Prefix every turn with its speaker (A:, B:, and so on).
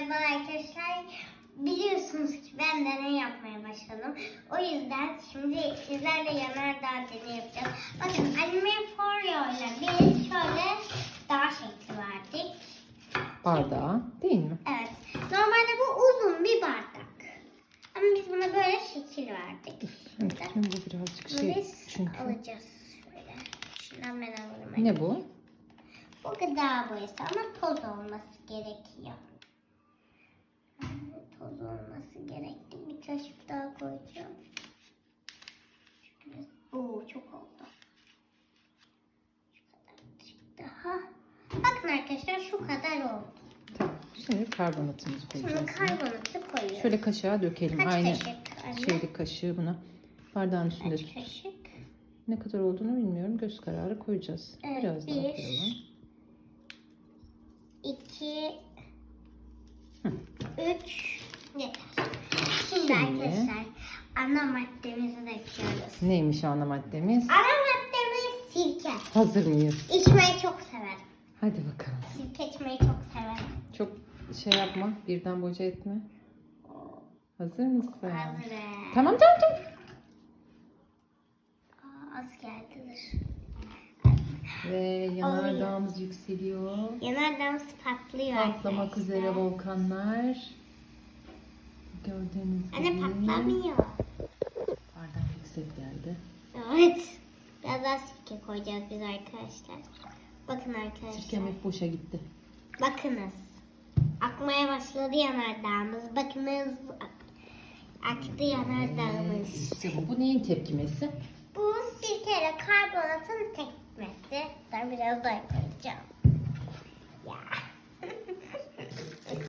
A: merhaba arkadaşlar. Biliyorsunuz ki ben deney yapmaya başladım. O yüzden şimdi sizlerle yanardağ deney yapacağız. Bakın anime Foryo ile biz şöyle dağ şekli verdik.
B: Bardağı değil mi?
A: Evet. Normalde bu uzun bir bardak. Ama biz buna böyle şekil verdik.
B: Evet, şimdi bu birazcık şey
A: biz
B: çünkü.
A: alacağız. Şöyle. Şundan ben alırım.
B: Ne bu?
A: Bu gıda boyası ama toz olması gerekiyor. Toz olması gerekti. Bir kaşık daha koyacağım. Şöyle. Oo çok oldu. Şu kadarcık daha. Bakın arkadaşlar şu kadar oldu.
B: Tamam. Şimdi karbonatımızı
A: Şimdi
B: koyacağız.
A: karbonatı koyuyoruz.
B: Şöyle kaşığa dökelim.
A: Kaç
B: Aynı
A: kaşık anne?
B: kaşığı buna. Bardağın üstünde
A: Kaç
B: tut.
A: kaşık?
B: Ne kadar olduğunu bilmiyorum. Göz kararı koyacağız.
A: Evet,
B: Biraz daha
A: bir.
B: koyalım.
A: İki,
B: Hı.
A: Üç, yeter. Şimdi,
B: Şimdi-
A: arkadaşlar ana maddemizi döküyoruz.
B: Neymiş ana maddemiz?
A: Ana maddemiz sirke.
B: Hazır mıyız?
A: İçmeyi çok severim.
B: Hadi bakalım.
A: Sirke içmeyi çok severim.
B: Çok şey yapma. Birden boca etme. Hazır mısın?
A: Hazırım.
B: Tamam tamam tamam.
A: Aa, az geldidir.
B: Ve yanardağımız yükseliyor.
A: Yanardağımız patlıyor
B: Patlamak
A: arkadaşlar.
B: üzere volkanlar. Gördüğünüz gibi.
A: Anne patlamıyor.
B: Bardak yüksek geldi.
A: Evet. Biraz daha sirke koyacağız biz arkadaşlar. Bakın arkadaşlar.
B: Sirkem hep boşa gitti.
A: Bakınız. Akmaya başladı yanardağımız. Bakınız. Aktı yanardağımız.
B: İşte bu. Bu neyin tepkimesi?
A: ben biraz daha jump. Yeah.